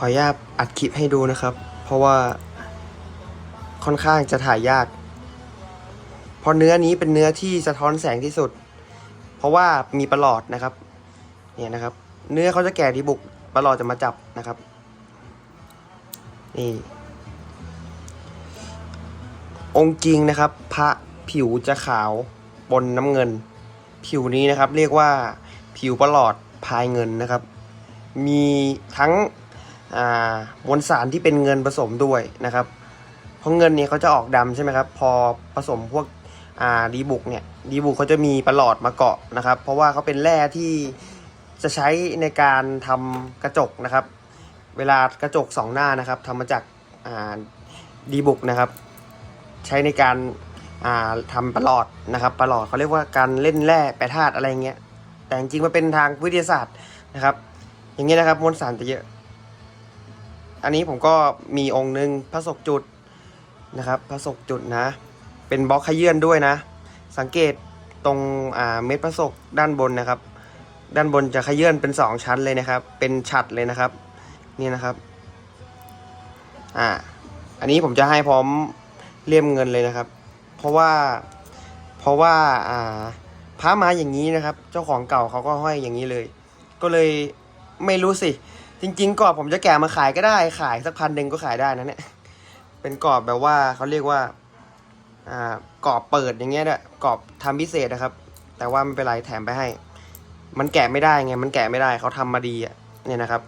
ขออนุญาตอัดคลิปให้ดูนะครับ เพราะว่าค่อนข้างจะถ่ายยาก เพราะเนื้อนี้เป็นเนื้อที่สะท้อนแสงที่สุด เพราะว่ามีประหลอดนะครับ เนี่ยนะครับ เนื้อเขาจะแก่ที่บุกประหลอดจะมาจับนะครับ นี่ องค์จริงนะครับ พระผิวจะขาวปนน้ำเงิน ผิวนี้นะครับ เรียกว่าผิวประหลอดพายเงินนะครับ มีทั้ง มวลสารที่เป็นเงินผสมด้วยนะครับ เพราะเงินนี่ยเขาจะออกดำใช่ไหมครับ พอผสมพวกดีบุกเนี่ยดีบุกเขาจะมีประหลอดมาเกาะนะครับ เพราะว่าเขาเป็นแร่ที่จะใช้ในการทำกระจกนะครับ เวลากระจกสองหน้านะครับทำมาจากาดีบุกนะครับ ใช้ในการาทำประหลอดนะครับ ประหลอดเขาเรียกว่าการเล่นแร่แปรธาตุอะไรเงี้ยแต่จริงๆมันเป็นทางวิทยาศาสตร์นะครับ อย่างเงี้ยนะครับมวลสารจะเยอะ อันนี้ผมก็มีองค์หนึ่งพระศกจุดนะครับพระศกจุดนะ เป็นบล็อกขยื่นด้วยนะ สังเกตตรงเม็ดพระศกด้านบนนะครับ ด้านบนจะขยื่นเป็นสองชั้นเลยนะครับ เป็นฉัดเลยนะครับ นี่นะครับอ่าอันนี้ผมจะให้พร้อมเลี่ยมเงินเลยนะครับ เพราะว่าเพราะว่าอ่าพระมาอย่างนี้นะครับ เจ้าของเก่าเขาก็ห้อยอย่างนี้เลย ก็เลยไม่รู้สิ จริง ๆกรอบผมจะแกะมาขายก็ได้ ขายสักพันหนึ่งก็ขายได้นะเนี่ย เป็นกรอบแบบว่าเขาเรียกว่า อ่ากรอบเปิดอย่างเงี้ยเนี่ยกรอบทำพิเศษนะครับ แต่ว่าไม่เป็นไรแถมไปให้ มันแกะไม่ได้ไง มันแกะไม่ได้เขาทำมาดีอะ เนี่ยนะครับ